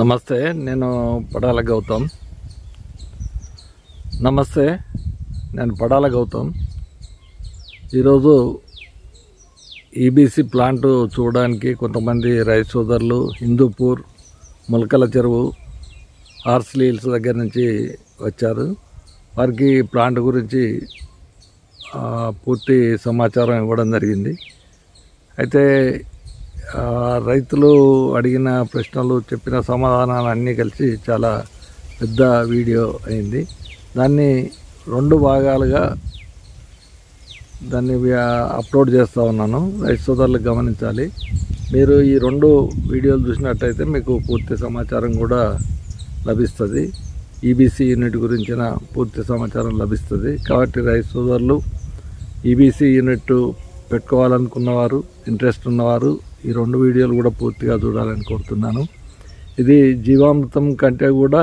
నమస్తే నేను పడాల గౌతమ్. నమస్తే నేను పడాల గౌతమ్. ఈరోజు ఈబీసీ ప్లాంట్ చూడడానికి కొంతమంది రైతు సోదరులు హిందూపూర్ ములకల చెరువు హార్స్లీ హిల్స్ దగ్గర నుంచి వచ్చారు. వారికి ప్లాంట్ గురించి పూర్తి సమాచారం ఇవ్వడం జరిగింది. అయితే రైతులు అడిగిన ప్రశ్నలు చెప్పిన సమాధానాలు అన్నీ కలిసి చాలా పెద్ద వీడియో అయింది. దాన్ని రెండు భాగాలుగా దాన్ని అప్లోడ్ చేస్తూ ఉన్నాను. రైతు సోదరులకు గమనించాలి. మీరు ఈ రెండు వీడియోలు చూసినట్టయితే మీకు పూర్తి సమాచారం కూడా లభిస్తుంది. ఈబీసీ యూనిట్ గురించిన పూర్తి సమాచారం లభిస్తుంది. కాబట్టి రైతు సోదరులు ఈబీసీ యూనిట్ పెట్టుకోవాలనుకున్నవారు ఇంట్రెస్ట్ ఉన్నవారు ఈ రెండు వీడియోలు కూడా పూర్తిగా చూడాలని కోరుతున్నాను. ఇది జీవామృతం కంటే కూడా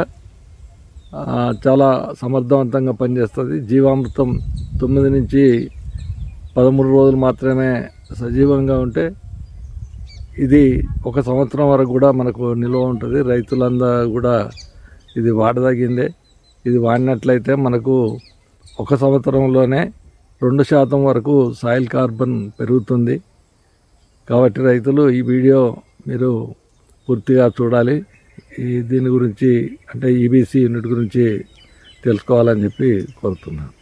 చాలా సమర్థవంతంగా పనిచేస్తుంది. జీవామృతం తొమ్మిది నుంచి పదమూడు రోజులు మాత్రమే సజీవంగా ఉంటే ఇది ఒక సంవత్సరం వరకు కూడా మనకు నిల్వ ఉంటుంది. రైతులందరూ కూడా ఇది వాడదగిందే. ఇది వాడినట్లయితే మనకు ఒక సంవత్సరంలోనే రెండు శాతం వరకు సాయిల్ కార్బన్ పెరుగుతుంది. కాబట్టి రైతులు ఈ వీడియో మీరు పూర్తిగా చూడాలి. ఈ దీని గురించి అంటే ఈబీసీ యూనిట్ గురించి తెలుసుకోవాలని చెప్పి కోరుతున్నాను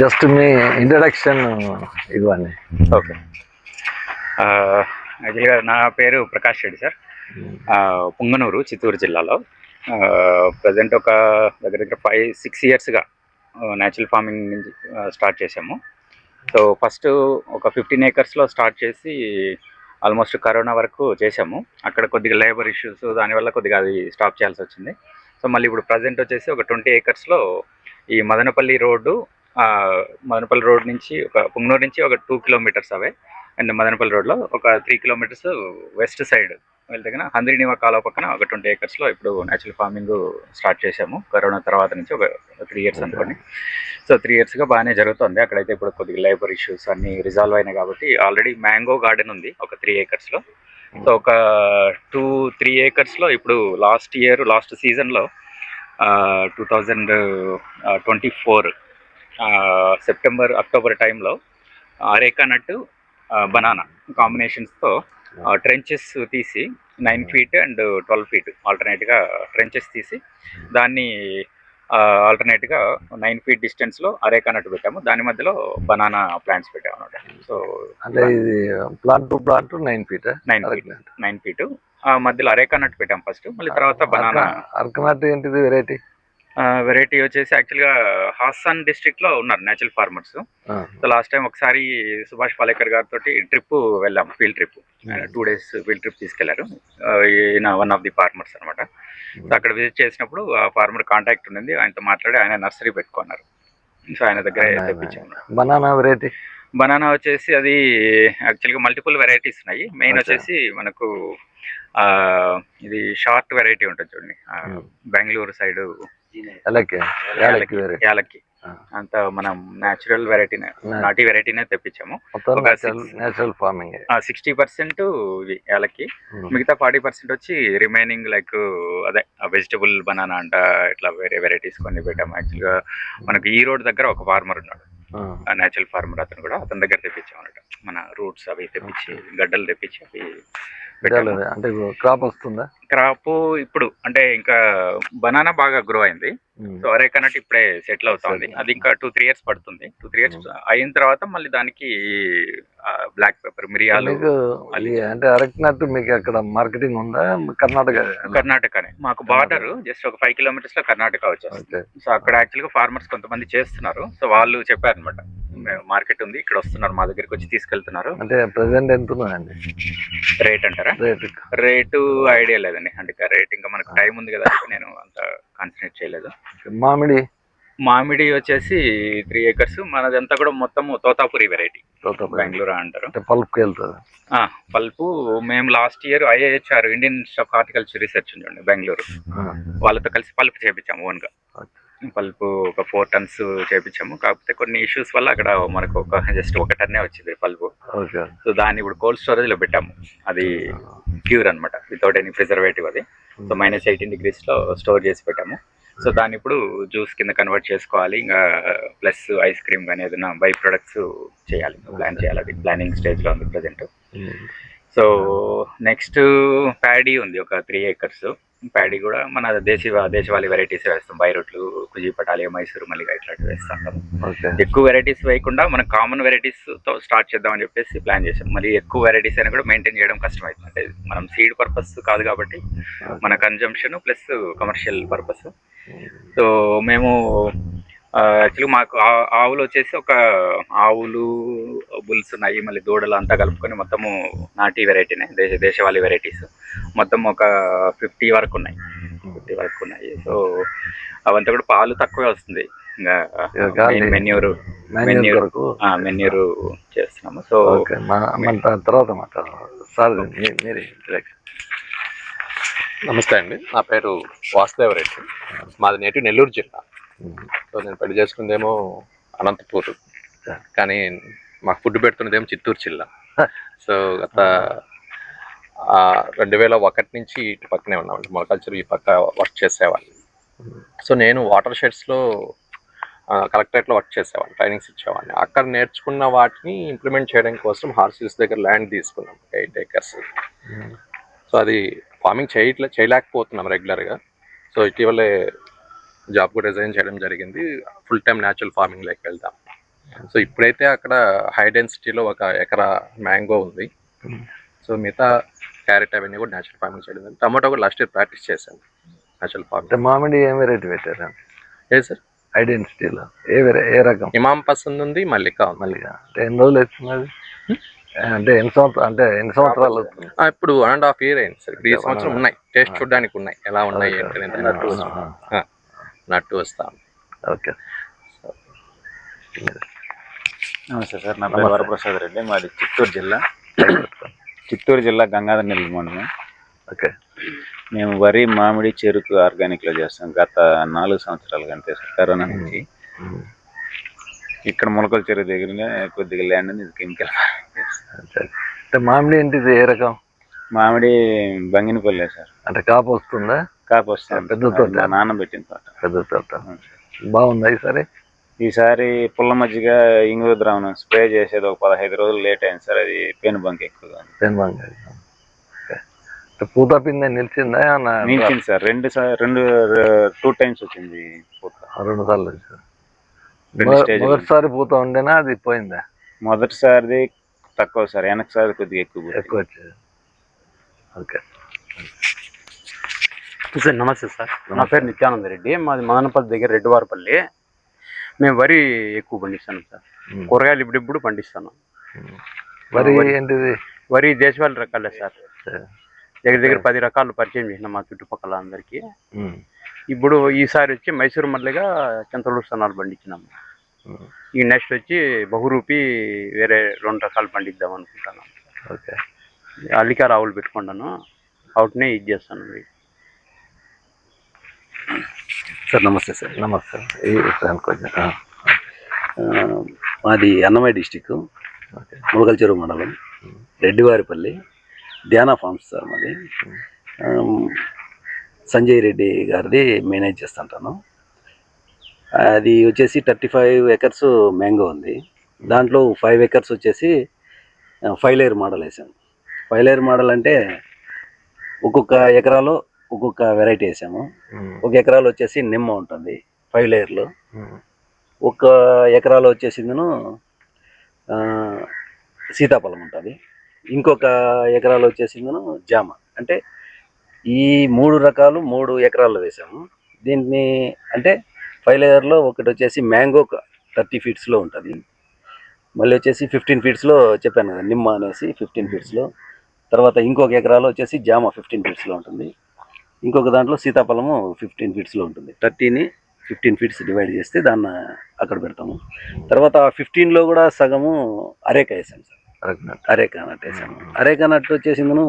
జస్ట్ మీ ఇంట్రడక్షన్ ఇవ్వండి. ఓకే. యాక్చువల్గా నా పేరు ప్రకాష్ రెడ్డి సార్. పొంగనూరు చిత్తూరు జిల్లాలో. ప్రజెంట్ ఒక దగ్గర దగ్గర ఫైవ్ సిక్స్ ఇయర్స్గా న్యాచురల్ ఫార్మింగ్ నుంచి స్టార్ట్ చేసాము సో ఫస్ట్ ఒక ఫిఫ్టీన్ ఏకర్స్లో స్టార్ట్ చేసి ఆల్మోస్ట్ కరోనా వరకు చేసాము అక్కడ కొద్దిగా లేబర్ ఇష్యూస్ దానివల్ల కొద్దిగా అది స్టాప్ చేయాల్సి వచ్చింది. సో మళ్ళీ ఇప్పుడు ప్రజెంట్ వచ్చేసి ఒక ట్వంటీ ఏకర్స్లో ఈ మదనపల్లి రోడ్డు మదనపల్లి రోడ్ నుంచి ఒక పుంగనూరు నుంచి ఒక two kilometres away and Madanapalle రోడ్లో ఒక త్రీ కిలోమీటర్స్ వెస్ట్ సైడ్ వెళ్తే కన్నా హంద్రినివా కాలువ పక్కన ఒక ట్వంటీ ఏకర్స్లో ఇప్పుడు న్యాచురల్ ఫార్మింగ్ స్టార్ట్ చేసాము కరోనా తర్వాత నుంచి ఒక త్రీ ఇయర్స్ అనుకోండి. సో త్రీ ఇయర్స్గా బాగానే జరుగుతుంది. అక్కడైతే ఇప్పుడు కొద్దిగా లేబర్ ఇష్యూస్ అన్ని రిజాల్వ్ అయినాయి కాబట్టి ఆల్రెడీ మ్యాంగో గార్డెన్ ఉంది ఒక త్రీ ఏకర్స్లో సో ఒక టూ త్రీ ఏకర్స్లో ఇప్పుడు లాస్ట్ ఇయర్ లాస్ట్ సీజన్లో two thousand twenty four September October టైంలో అరేకా నట్టు బనానా కాంబినేషన్స్తో ట్రెంచెస్ తీసి nine feet and twelve feet ఆల్టర్నేట్గా ట్రెంచెస్ తీసి దాన్ని ఆల్టర్నేట్గా నైన్ ఫీట్ డిస్టెన్స్లో అరేకా నట్టు పెట్టాము. దాని మధ్యలో బనానా ప్లాంట్స్ పెట్టాము అనమాట సో అంటే ఇది plant to plant nine feet nine feet nine feet మధ్యలో అరేకా నట్ పెట్టాం ఫస్ట్ మళ్ళీ తర్వాత బనానా అరకనట్ ఏంటిది వెరైటీ వెరైటీ వచ్చేసి యాక్చువల్గా హాసన్ డిస్ట్రిక్ట్లో ఉన్నారు natural farmers so last time ఒకసారి సుభాష్ పాలేకర్ గారితో ట్రిప్ వెళ్ళాం field trip two days field trip తీసుకెళ్ళారు. ఈయన వన్ ఆఫ్ ది ఫార్మర్స్ అనమాట. సో అక్కడ విజిట్ చేసినప్పుడు ఆ ఫార్మర్ కాంటాక్ట్ ఉండింది. ఆయనతో మాట్లాడి ఆయన నర్సరీ పెట్టుకున్నారు. సో ఆయన దగ్గర తెప్పించాము. బనానా వెరైటీ బనానా వచ్చేసి అది యాక్చువల్గా మల్టిపుల్ వెరైటీస్ ఉన్నాయి. మెయిన్. వచ్చేసి మనకు ఇది షార్ట్ వెరైటీ ఉంటుంది చూడండి. Hmm. బెంగళూరు సైడ్ యాలక్కి. అంత మనం న్యాచురల్ వెరైటీనే నాటి వెరైటీనే తెప్పించాము ఫార్మింగ్ సిక్స్టీ పర్సెంట్ ఇవి యాలక్కి మిగతా ఫార్టీ పర్సెంట్ వచ్చి రిమైనింగ్ లైక్ అదే వెజిటబుల్ బనానా అంట ఇట్లా వేరే వెరైటీస్ కొన్ని పెట్టాము యాక్చువల్గా మనకు ఈ రోడ్ దగ్గర ఒక ఫార్మర్ ఉన్నాడు నేచురల్ ఫార్మర్ అతను కూడా అతని దగ్గర తెప్పించాం అన్నట్టు మన రూట్స్ అవి తెప్పించి గడ్డలు తెప్పించి అవి అంటే క్రాప్ వస్తుందా? క్రాప్ ఇప్పుడు అంటే ఇంకా బనానా బాగా గ్రో అయింది. సో అరేకా నట్ ఇప్పుడే సెటిల్ అవుతా ఉంది. అది ఇంకా టూ త్రీ ఇయర్స్ పడుతుంది. టూ త్రీ ఇయర్స్ అయిన తర్వాత మళ్ళీ దానికి బ్లాక్ పెప్పర్ మిరియాలు అంటే అరకనట్ మీకు అక్కడ మార్కెటింగ్ ఉందా? కర్ణాటక. కర్ణాటకనే. మాకు బార్డర్ జస్ట్ ఒక ఫైవ్ కిలోమీటర్స్లో కర్ణాటక వచ్చేస్తుంది. సో అక్కడ యాక్చువల్గా ఫార్మర్స్ కొంతమంది చేస్తున్నారు. సో వాళ్ళు చెప్పారు అనమాట మార్కెట్ ఉంది. ఇక్కడ వస్తున్నారు మా దగ్గరికి వచ్చి తీసుకెళ్తున్నారు. అంటే ప్రెసెంట్ ఎంత ఉన్నదండి రేట్ అంటారా? రేట్ రేటు ఐడియా లేదండి. అంటే రేట్ ఇంకా మనకు టైం ఉంది కదా నేను అంత కాన్సన్ట్రేట్ చేయలేదు. మామిడి? మామిడి వచ్చేసి త్రీ ఏకర్స్ మనదంతా కూడా మొత్తం తోతాపురి వెరైటీ. బెంగళూరు అంటారు. ఆ, పల్పు మేము last year IAHR Indian institute of horticulture research ఉందండి బెంగళూరు. వాళ్ళతో కలిసి పల్పు చేపించాము ఓన్గా. పల్పు ఒక ఫోర్ టన్స్ చేపించాము. కాకపోతే కొన్ని ఇష్యూస్ వల్ల అక్కడ మనకు ఒక జస్ట్ ఒక టన్నే వచ్చింది పల్పు ఓకే. సో దాన్ని ఇప్పుడు కోల్డ్ స్టోరేజ్లో పెట్టాము. అది ప్యూర్ అన్నమాట. వితౌట్ ఎనీ ప్రిజర్వేటివ్ అది. సో మైనస్ ఎయిటీన్ డిగ్రీస్లో స్టోర్ చేసి పెట్టాము. సో దాన్ని ఇప్పుడు జ్యూస్ కింద కన్వర్ట్ చేసుకోవాలి. ఇంకా ప్లస్ ఐస్ క్రీమ్ కానీ ఏదైనా బై ప్రొడక్ట్స్ చేయాలి ప్లాన్ చేయాలి అది. ప్లానింగ్ స్టేజ్లో ఉంది ప్రజెంట్ సో నెక్స్ట్ ప్యాడీ ఉంది. ఒక త్రీ ఏకర్స్ ప్యాడీ కూడా మన దేశీ దేశవాళీ వెరైటీస్ వేస్తాం. బైరొట్లు కుజీ పటాలి మైసూరు మల్లిగా ఇట్లాంటివి వేస్తాం ఎక్కువ వెరైటీస్ వేయకుండా మనం కామన్ వెరైటీస్తో స్టార్ట్ చేద్దామని చెప్పేసి ప్లాన్ చేసాం మరి ఎక్కువ వెరైటీస్ అయినా కూడా మెయింటైన్ చేయడం కష్టం అవుతుంది అంటే మనం సీడ్ పర్పస్ కాదు కాబట్టి మన consumption plus commercial purpose so మేము యాక్చువల్లీ మాకు ఆవులు వచ్చేసి ఒక ఆవులు బుల్స్ ఉన్నాయి. మళ్ళీ దూడలు అంతా కలుపుకొని మొత్తము నాటి వెరైటీనే దేశ దేశవాళీ వెరైటీస్ మొత్తం ఒక ఫిఫ్టీ వరకు ఉన్నాయి. ఫిఫ్టీ వరకు ఉన్నాయి. సో అవంతా కూడా పాలు తక్కువే వస్తుంది. Manure manure manure. చేస్తున్నాము. సో తర్వాత సార్ మీరే. నమస్తే అండి. నా పేరు వాసుదేవరెడ్డి. మాది నేటి నెల్లూరు జిల్లా. సో నేను పెళ్ళి చేసుకుందేమో అనంతపూర్. కానీ మాకు ఫుడ్ పెడుతున్నదేమో చిత్తూరు జిల్లా. సో గత రెండు వేల ఒకటి నుంచి ఇటు పక్కనే ఉన్నామండి. మొలకల్చర్ ఈ పక్క వర్క్ చేసేవాడిని సో నేను వాటర్ షెడ్స్లో కలెక్టరేట్లో వర్క్ చేసేవాడిని ట్రైనింగ్స్ ఇచ్చేవాడిని. అక్కడ నేర్చుకున్న వాటిని ఇంప్లిమెంట్ చేయడం కోసం హార్సిల్స్ దగ్గర ల్యాండ్ తీసుకున్నాం ఎయిట్ ఏకర్స్ సో అది ఫార్మింగ్ చేయట్లే చేయలేకపోతున్నాం రెగ్యులర్గా సో ఇటీవలే జాబ్ కూడా రిజైన్ చేయడం జరిగింది. ఫుల్ టైం న్యాచురల్ ఫార్మింగ్లోకి వెళ్తాం సో ఇప్పుడైతే అక్కడ హై డెన్సిటీలో ఒక ఎకరా మ్యాంగో ఉంది. సో మిగతా క్యారెట్ అవన్నీ కూడా న్యాచురల్ ఫార్మింగ్ చేయడం. టమాటో కూడా లాస్ట్ ఇయర్ ప్రాక్టీస్ చేశాను. న్యాచురల్ ఫార్మింగ్ మామిడి ఏం వెరైటీ పెట్టారు? ఏ సార్ ఐడెంటిటీలో ఏ వెరై ఏ రకం? ఇమాం పసంద్ ఉంది మల్లికా మళ్ళీ అంటే ఎన్ని రోజులు అవుతుంది అది? అంటే ఎన్ని సంవత్సరాలు అంటే ఎన్ని సంవత్సరాలు ఇప్పుడు వన్ అండ్ హాఫ్ ఇయర్ అయింది సార్ ఇప్పుడు ఈ సంవత్సరం ఉన్నాయి. టేస్ట్ చూడడానికి ఉన్నాయి. ఎలా ఉన్నాయి ఏంటి నట్టు నట్టు వస్తాం. ఓకే. నమస్తే సార్. నా పేరు వరప్రసాద్ రెడ్డి మాది చిత్తూరు జిల్లా. చిత్తూరు జిల్లా గంగాధర నెల్లి మండలం. ఓకే. మేము వరి మామిడి చెరుకు ఆర్గానిక్లో చేస్తాం. గత నాలుగు సంవత్సరాలుగా అంతే సార్ కరోనా నుంచి. ఇక్కడ మొలకల చెరువు దగ్గరనే కొద్దిగా ల్యాండ్ ఉంది ఇది కెమికల్ సరే. అంటే మామిడి ఏంటిది ఏ రకం? మామిడి బంగినపల్లె సార్. అంటే కాపు వస్తుందా? కాపు వస్తుంది. పెద్ద తోట. నాన్న పెట్టిన తోట. పెద్ద తోట. బాగుందా ఈసారి? ఈసారి పుల్ల మజ్జిగ ఇంగువ ద్రావణం స్ప్రే చేసేది ఒక పదహైదు రోజులు లేట్ అయింది సార్. అది పెను బంక్ ఎక్కువగా ఉంది. అంటే పూత పిందె నిలిచిందా ఏమన్నా? నిలిచింది సార్. రెండు సార్ రెండు టూ టైమ్స్ వచ్చింది పూత. రెండు సార్లు వచ్చింది. రెండు. మొదటిసారి పూత ఉండేనా అది పోయిందా? మొదటిసారిది తక్కువ సార్. వెనకసారి కొద్దిగా ఎక్కువ పూత. ఎక్కువ వచ్చేది. ఓకే. సార్ నమస్తే సార్. నా పేరు నిత్యానంద రెడ్డి. మాది మదనపల్లి దగ్గర రెడ్డివారపల్లి. మేము వరి ఎక్కువ పండిస్తాను సార్. కూరగాయలు ఇప్పుడిప్పుడు పండిస్తాను. వరి- ఏంటిది? వరి దేశవాళీ రకాలే సార్. దగ్గర దగ్గర పది రకాలు పరిచయం చేసిన మా చుట్టుపక్కల అందరికీ. ఇప్పుడు ఈసారి వచ్చి మైసూరు మల్లిగా చింతలు స్థానాలు పండించినాము ఉమ్. ఈ నెక్స్ట్ వచ్చి బహురూపి వేరే రెండు రకాలు పండిద్దాం అనుకుంటాను ఓకే. అల్లికార ఆవులు పెట్టుకుంటాను. అవుట్నే ఇది చేస్తాను. సార్ నమస్తే సార్. నమస్తే ఆ, మాది అన్నమయ్య డిస్టిక్ ఓకే. ములకల్చెరు మండలం రెడ్డివారిపల్లి ధ్యాన ఫార్మ్స్ సార్ మాది. సంజయ్ రెడ్డి గారిది మేనేజ్ చేస్తుంటాను. అది వచ్చేసి థర్టీ ఫైవ్ ఎకర్స్ మ్యాంగో ఉంది. దాంట్లో ఫైవ్ ఎకర్స్ వచ్చేసి ఫైవ్ లేయర్ మోడల్ వేసాం ఫైవ్ లేయర్ మోడల్ అంటే ఒక్కొక్క ఎకరాలో ఒక్కొక్క వెరైటీ వేసాము. ఒక ఎకరాలో వచ్చేసి నిమ్మ ఉంటుంది ఫైవ్ లేయర్లో. ఒక ఎకరాలో వచ్చేసిందను ఆ, సీతాఫలం ఉంటుంది. ఇంకొక ఎకరాలో వచ్చేసిందను జామ. అంటే ఈ మూడు రకాలు మూడు ఎకరాల్లో వేసాము. దీన్ని అంటే ఫైవ్ లేయర్లో ఒకటి వచ్చేసి మ్యాంగో థర్టీ ఫీట్స్లో ఉంటుంది. మళ్ళీ వచ్చేసి ఫిఫ్టీన్ ఫీట్స్లో చెప్పాను కదా నిమ్మ అనేసి ఫిఫ్టీన్ ఫీట్స్లో తర్వాత ఇంకొక ఎకరాలో వచ్చేసి జామ ఫిఫ్టీన్ ఫీట్స్లో ఉంటుంది. ఇంకొక దాంట్లో సీతాఫలము ఫిఫ్టీన్ ఫీట్స్లో ఉంటుంది. థర్టీని ఫిఫ్టీన్ ఫీట్స్ డివైడ్ చేస్తే దాన్ని అక్కడ పెడతాము. తర్వాత ఫిఫ్టీన్లో కూడా సగము అరేక వేసాం సార్. అరేకా నట్ వేసాము అరేకా నట్ వచ్చేసిందను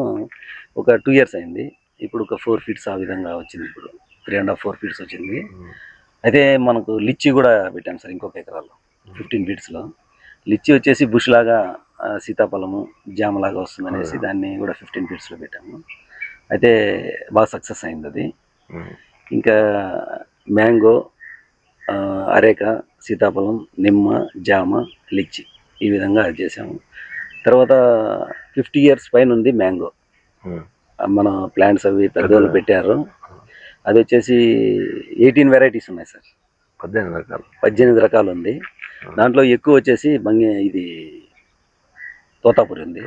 ఒక టూ ఇయర్స్ అయింది. ఇప్పుడు ఒక ఫోర్ ఫీట్స్ ఆ విధంగా వచ్చింది ఇప్పుడు. Three and half four feets వచ్చింది. అయితే మనకు లిచ్చి కూడా పెట్టాం సార్ ఇంకొక ఎకరాల్లో. ఫిఫ్టీన్ ఫీట్స్లో లిచ్చి వచ్చేసి బుష్ లాగా సీతాఫలము జామ లాగా వస్తుంది అనేసి దాన్ని కూడా ఫిఫ్టీన్ ఫీట్స్లో పెట్టాము. అయితే బాగా సక్సెస్ అయింది అది. ఇంకా మ్యాంగో అరేక సీతాఫలం నిమ్మ జామ లిచ్చి ఈ విధంగా చేసాము తర్వాత ఫిఫ్టీ ఇయర్స్ పైన ఉంది మ్యాంగో. మన ప్లాంట్స్ అవి పెద్దవాళ్ళు పెట్టారు. అది వచ్చేసి ఎయిటీన్ వెరైటీస్ ఉన్నాయి సార్. పద్దెనిమిది రకాలు. పద్దెనిమిది రకాలు ఉంది. దాంట్లో ఎక్కువ వచ్చేసి బంగి ఇది తోతాపురి ఉంది.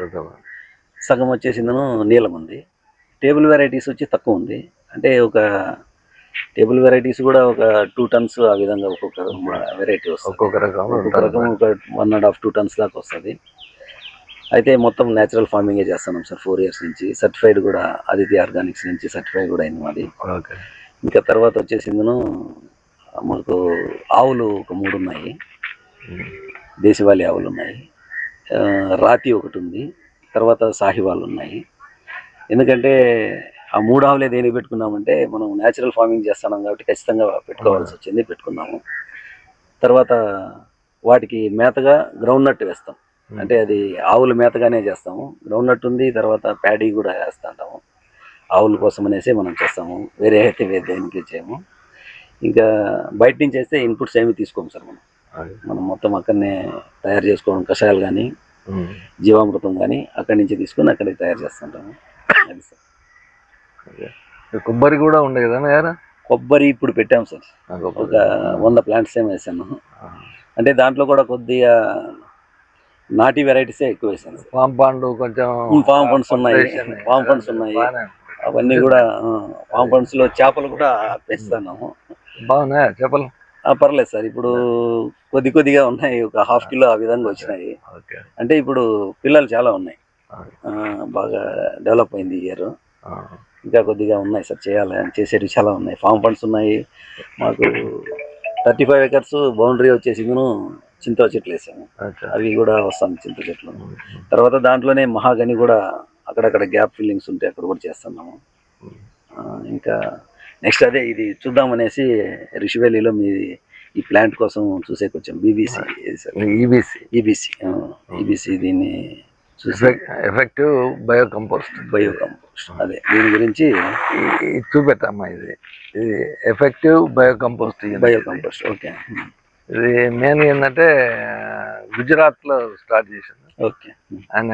సగం వచ్చేసిందను నీలం ఉంది. టేబుల్ వెరైటీస్ వచ్చి తక్కువ ఉంది. అంటే ఒక టేబుల్ వెరైటీస్ కూడా ఒక టూ టన్స్ ఆ విధంగా ఒక్కొక్క వెరైటీ వస్తుంది. ఒక్కొక్క రకం ఒక్కొక్క రకం ఒక one and half two tons దాకా వస్తుంది. అయితే మొత్తం న్యాచురల్ ఫార్మింగే చేస్తున్నాం సార్ ఫోర్ ఇయర్స్ నుంచి. సర్టిఫైడ్ కూడా ఆదిత్య ఆర్గానిక్స్ నుంచి సర్టిఫై కూడా అయింది మాది. ఇంకా తర్వాత వచ్చేసిందను మనకు ఆవులు ఒక మూడు ఉన్నాయి. దేశవాళీ ఆవులు ఉన్నాయి. రాతి ఒకటి ఉంది. తర్వాత సాహివాళ్ళు ఉన్నాయి. ఎందుకంటే ఆ మూడు ఆవులే దేనికి పెట్టుకున్నామంటే మనం న్యాచురల్ ఫార్మింగ్ చేస్తున్నాం కాబట్టి ఖచ్చితంగా పెట్టుకోవాల్సి వచ్చింది పెట్టుకున్నాము. తర్వాత వాటికి మేతగా గ్రౌండ్ నట్ వేస్తాం. అంటే అది ఆవుల మేతగానే చేస్తాము. గ్రౌండ్ నట్ ఉంది తర్వాత ప్యాడీ కూడా వేస్తూ ఉంటాము. ఆవుల కోసం అనేసి మనం చేస్తాము. వేరే అయితే వేరే దేనికి చేయము. ఇంకా బయట నుంచి వేస్తే ఇన్పుట్స్ ఏమి తీసుకోము సార్ మనం. మనం మొత్తం అక్కడనే తయారు చేసుకోవడం కషాయాలు కానీ. జీవామృతం కానీ అక్కడి నుంచి తీసుకొని అక్కడికి తయారు చేస్తుంటాము అది సార్ కొబ్బరి కూడా ఉండే కదా కొబ్బరి ఇప్పుడు పెట్టాం సార్. ఒక వంద ప్లాంట్స్ ఏమో వేసాను అంటే దాంట్లో కూడా కొద్దిగా నాటి వెరైటీసే ఎక్కువ వేసాను పామ్ పండు కొంచెం పామ్ పండ్స్ ఉన్నాయి. పామ్ పండ్స్ ఉన్నాయి. అవన్నీ కూడా పామ్ పండ్స్లో చేపలు కూడా పెంచుతున్నాము బాగున్నాయా చెప్పలు ఆ, పర్లేదు సార్. ఇప్పుడు కొద్ది కొద్దిగా ఉన్నాయి. ఒక హాఫ్ కిలో ఆ విధంగా వచ్చినాయి. అంటే ఇప్పుడు పిల్లలు చాలా ఉన్నాయి. బాగా డెవలప్ అయింది ఇయర్. ఇంకా కొద్దిగా ఉన్నాయి సార్ చేయాలి చేసేవి చాలా ఉన్నాయి. ఫామ్ ఫండ్స్ ఉన్నాయి. మాకు థర్టీ ఫైవ్ ఎకర్స్ బౌండరీ వచ్చేసిందను చింత చెట్లు వేసాము. అవి కూడా వస్తాను చింత చెట్లు. తర్వాత దాంట్లోనే మహాగని కూడా అక్కడక్కడ గ్యాప్ ఫిల్లింగ్స్ ఉంటే అక్కడ కూడా చేస్తున్నాము. ఇంకా నెక్స్ట్ అదే ఇది చూద్దామనేసి రిషివెల్లిలో మీ ఈ ప్లాంట్ కోసం చూసేకి వచ్చాం బీబీసీ ఈబీసీ ఈబీసీ ఈబీసీ దీన్ని effective bio compost bio compost అదే. దీని గురించి చూపెట్టమ్మా ఇది? ఇది effective bio compost bio compost okay. ఇది మెయిన్ ఏంటంటే గుజరాత్లో స్టార్ట్ చేసింది. ఓకే. ఆయన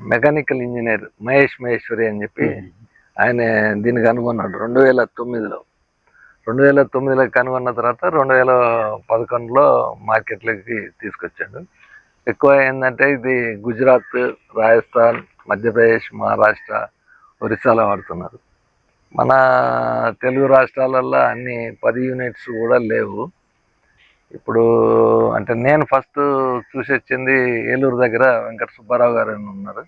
మెకానికల్ ఇంజనీర్ మహేష్ మహేశ్వరి అని చెప్పి ఆయన దీన్ని కనుగొన్నాడు రెండు వేల తొమ్మిదిలో. రెండు వేల తొమ్మిదిలో కనుగొన్న తర్వాత రెండు వేల పదకొండులో మార్కెట్లోకి తీసుకొచ్చాడు. ఎక్కువ ఏంటంటే ఇది గుజరాత్ రాజస్థాన్ మధ్యప్రదేశ్ మహారాష్ట్ర ఒరిస్సాలో వాడుతున్నారు. మన తెలుగు రాష్ట్రాలలో అన్ని పది యూనిట్స్ కూడా లేవు. ఇప్పుడు అంటే నేను ఫస్ట్ చూసి వచ్చింది ఏలూరు దగ్గర వెంకట సుబ్బారావు గారు అని ఉన్నారు.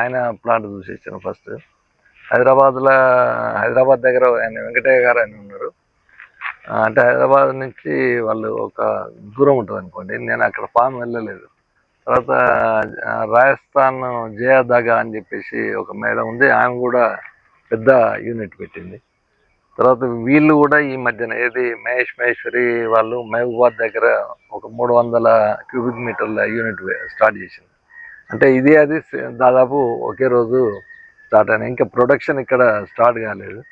ఆయన ప్లాంట్ చూసి వచ్చాను ఫస్ట్. హైదరాబాద్లో హైదరాబాద్ దగ్గర ఆయన వెంకటయ్య గారు అని ఉన్నారు. అంటే హైదరాబాద్ నుంచి వాళ్ళు ఒక దూరం ఉంటుంది అనుకోండి నేను అక్కడ ఫామ్ వెళ్ళలేదు. తర్వాత రాజస్థాన్ జయదాగా అని చెప్పేసి ఒక మేడం ఉంది. ఆమె కూడా పెద్ద యూనిట్ పెట్టింది. తర్వాత వీళ్ళు కూడా ఈ మధ్యన ఏది మహేష్ మహేశ్వరి వాళ్ళు మహబూబాద్ దగ్గర ఒక మూడు వందల క్యూబిక్ మీటర్ల యూనిట్ స్టార్ట్ చేసింది. అంటే ఇది అది దాదాపు ఒకే రోజు స్టార్ట్ అయినాయి. ఇంకా ప్రొడక్షన్ ఇక్కడ స్టార్ట్ కాలేదు.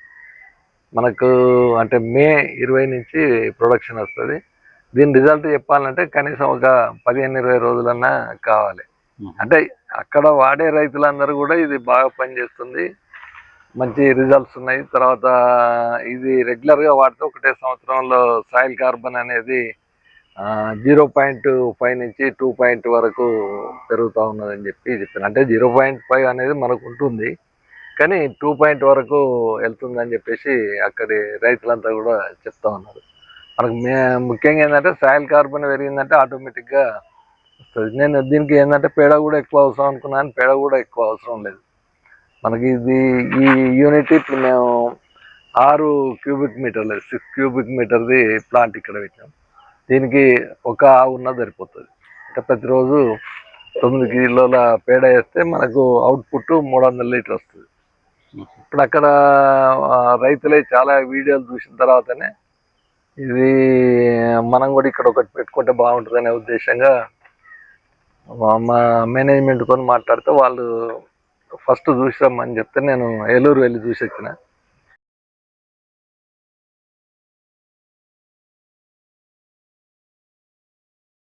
మనకు అంటే మే ఇరవై నుంచి ప్రొడక్షన్ వస్తుంది. దీని రిజల్ట్ చెప్పాలంటే కనీసం ఒక పదిహేను ఇరవై రోజులన్నా కావాలి. అంటే అక్కడ వాడే రైతులందరూ కూడా ఇది బాగా పనిచేస్తుంది మంచి రిజల్ట్స్ ఉన్నాయి. తర్వాత ఇది రెగ్యులర్గా వాడితే ఒకటే సంవత్సరంలో సాయిల్ కార్బన్ అనేది జీరో పాయింట్ ఫైవ్ నుంచి టూ పాయింట్ వరకు పెరుగుతూ ఉన్నదని చెప్పి చెప్పాను అంటే జీరో పాయింట్ ఫైవ్ అనేది మనకు ఉంటుంది. కానీ టూ పాయింట్ వరకు వెళ్తుందని చెప్పేసి అక్కడి రైతులంతా కూడా చెప్తా ఉన్నారు. మనకు మే ముఖ్యంగా ఏంటంటే సాయిల్ కార్బన్ పెరిగిందంటే ఆటోమేటిక్గా వస్తుంది. నేను దీనికి ఏంటంటే పేడ కూడా ఎక్కువ అవసరం అనుకున్నాను పేడ కూడా ఎక్కువ అవసరం లేదు. మనకి ఇది ఈ యూనిట్ ఇప్పుడు మేము ఆరు క్యూబిక్ మీటర్లు సిక్స్ క్యూబిక్ మీటర్ది ప్లాంట్ ఇక్కడ పెట్టాం దీనికి ఒక ఉన్న సరిపోతుంది. అంటే ప్రతిరోజు తొమ్మిది కిలోల పేడ వేస్తే మనకు అవుట్పుట్ మూడు వందల లీటర్ వస్తుంది. ఇప్పుడు అక్కడ రైతులే చాలా వీడియోలు చూసిన తర్వాతనే ఇది మనం కూడా ఇక్కడ ఒకటి పెట్టుకుంటే బాగుంటుంది అనే ఉద్దేశంగా మా- మేనేజ్మెంట్ మేనేజ్మెంట్తో మాట్లాడితే వాళ్ళు ఫస్ట్ చూసి రమ్మని చెప్తే నేను ఏలూరు వెళ్ళి చూసి వచ్చిన.